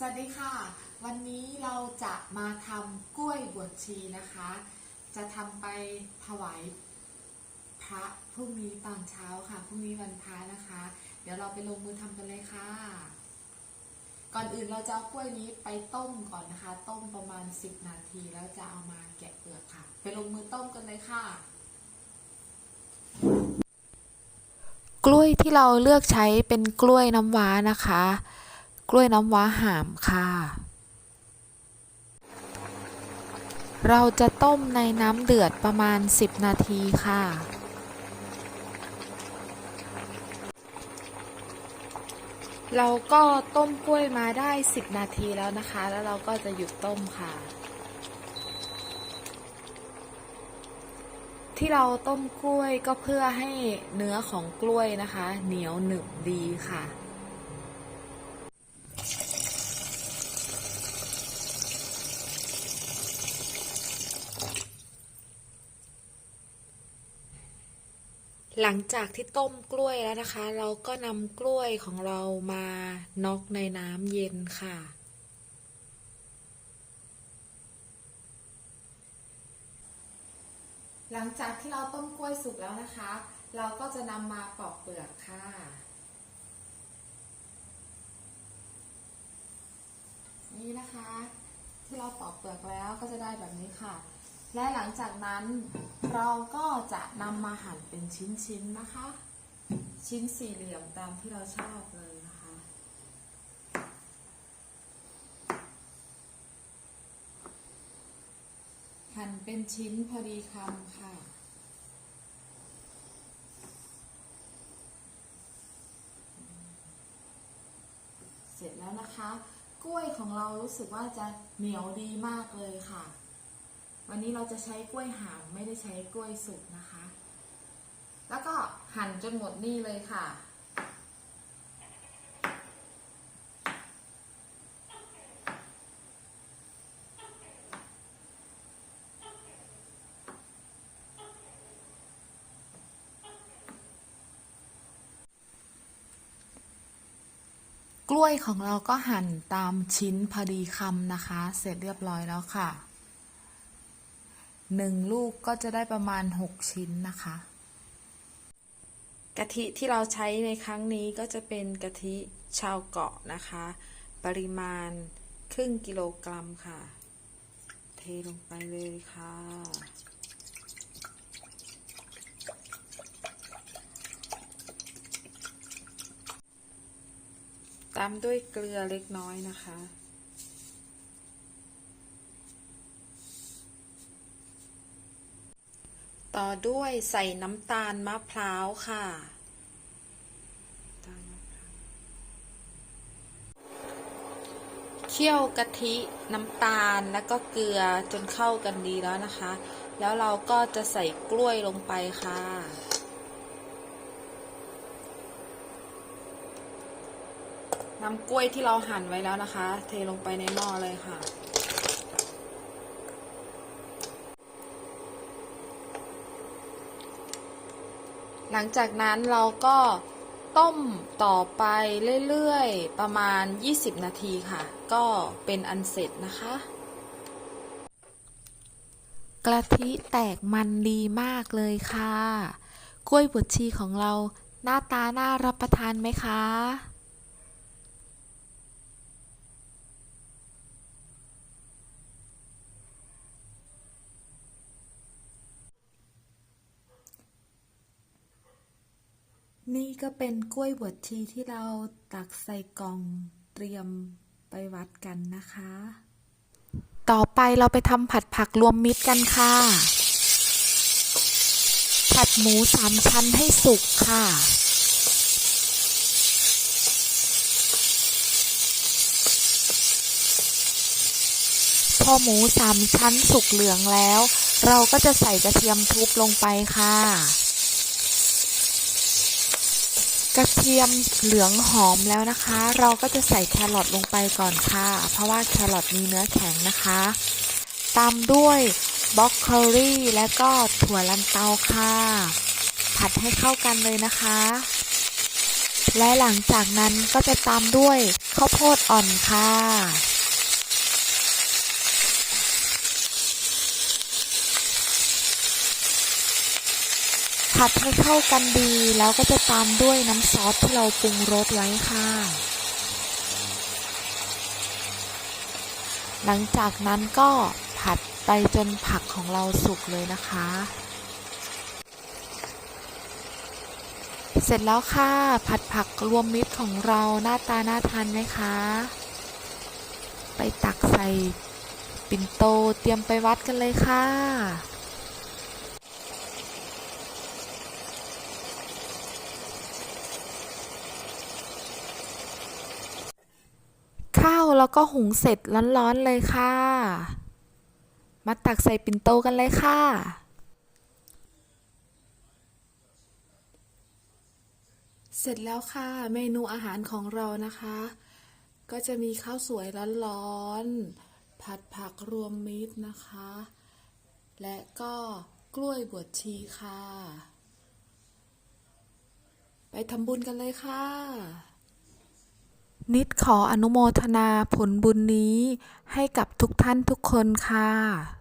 สวัสดีค่ะ วันนี้เราจะมาทำกล้วยบวชชีนะคะ จะทำไปถวายพระพรุ่งนี้ตอนเช้าค่ะพรุ่งนี้วันพระนะคะ เดี๋ยวเราไปลงมือทำกันเลยค่ะ ก่อนอื่นเราจะเอากล้วยนี้ไปต้มก่อนนะคะ ต้มประมาณ 10 นาทีแล้วจะเอามาแกะเปลือกค่ะ ไปลงมือต้มกันเลยค่ะกล้วยที่เราเลือกใช้เป็นกล้วยน้ำว้านะคะ กล้วยน้ำว้าหามค่ะ เราจะต้มในน้ำเดือดประมาณ 10 นาทีค่ะ เราก็ต้มกล้วยมาได้ 10 นาทีแล้วนะคะ แล้วเราก็จะหยุดต้มค่ะที่เราต้มกล้วยก็เพื่อให้เนื้อของกล้วยนะคะ เหนียวหนึบดีค่ะ หลังจากที่ต้มกล้วยแล้วนะคะ เราก็นำกล้วยของเรามาน็อกในน้ำเย็นค่ะ หลังจากที่เราต้มกล้วยสุกแล้วนะคะ เราก็จะนำมาปอกเปลือกค่ะ นี่นะคะ ที่เราปอกเปลือกแล้วก็จะได้แบบนี้ค่ะ และหลังจากนั้นเราก็จะนำมาหั่นเป็นชิ้นๆนะคะ ชิ้นสี่เหลี่ยมตามที่เราชอบเลยนะคะ หั่นเป็นชิ้นพอดีคำค่ะเสร็จแล้วนะคะ กล้วยของเรารู้สึกว่าจะเหนียวดีมากเลยค่ะ วันนี้เราจะใช้กล้วยหามไม่ได้ใช้กล้วยสุกนะคะ แล้วก็หั่นจนหมดนี่เลยค่ะ กล้วยของเราก็หั่นตามชิ้นพอดีคำนะคะ เสร็จเรียบร้อยแล้วค่ะ หนึ่งลูกก็จะได้ประมาณหกชิ้นนะคะ กะทิที่เราใช้ในครั้งนี้ก็จะเป็นกะทิชาวเกาะนะคะ ปริมาณครึ่งกิโลกรัมค่ะ เทลงไปเลยค่ะตามด้วยเกลือเล็กน้อยนะคะ ต่อด้วยใส่น้ำตาลมะพร้าวค่ะ เคี่ยวกะทิน้ำตาลแล้วก็เกลือจนเข้ากันดีแล้วนะคะ แล้วเราก็จะใส่กล้วยลงไปค่ะน้ำกล้วยที่เราหั่นไว้แล้วนะคะ เทลงไปในหม้อเลยค่ะ ลังจากนั้นเราก็ต้มต่อไปเรื่อยๆ ประมาณ 20 นาทีค่ะ ก็เป็นอันเสร็จนะคะ กะทิแตกมันดีมากเลยค่ะ กล้วยบวชชีของเราหน้าตาน่ารับประทานไหมคะ นี่ก็เป็นกล้วยบวชชีที่เราตักใส่กล่องเตรียมไปวัดกันนะคะ ต่อไปเราไปทำผัดผักรวมมิตรกันค่ะ ผัดหมูสามชั้นให้สุกค่ะ พอหมูสามชั้นสุกเหลืองแล้ว เราก็จะใส่กระเทียมทุบลงไปค่ะ กระเทียมเหลืองหอมแล้วนะคะ เราก็จะใส่แครอทลงไปก่อนค่ะ เพราะว่าแครอทมีเนื้อแข็งนะคะ ตามด้วยบล็อกโคลี่และก็ถั่วลันเตาค่ะ ผัดให้เข้ากันเลยนะคะ และหลังจากนั้นก็จะตามด้วยข้าวโพดอ่อนค่ะ ผัดให้เข้ากันดี แล้วก็จะตามด้วยน้ำซอสที่เราปรุงรสไว้ค่ะ หลังจากนั้นก็ผัดไปจนผักของเราสุกเลยนะคะ เสร็จแล้วค่ะ ผัดผักรวมมิตรของเราหน้าตาน่าทานไหมคะ ไปตักใส่ปิ่นโตเตรียมไปวัดกันเลยค่ะ ข้าว แล้วก็หุงเสร็จร้อนๆเลยค่ะ มาตักใส่ปิ่นโตกันเลยค่ะเสร็จแล้วค่ะ เมนูอาหารของเรานะคะ ก็จะมีข้าวสวยร้อนๆผัดผักรวมมิตรนะคะ และก็กล้วยบวชชีค่ะ ไปทำบุญกันเลยค่ะ นิดขออนุโมทนาผลบุญนี้ให้กับทุกท่านทุกคนค่ะ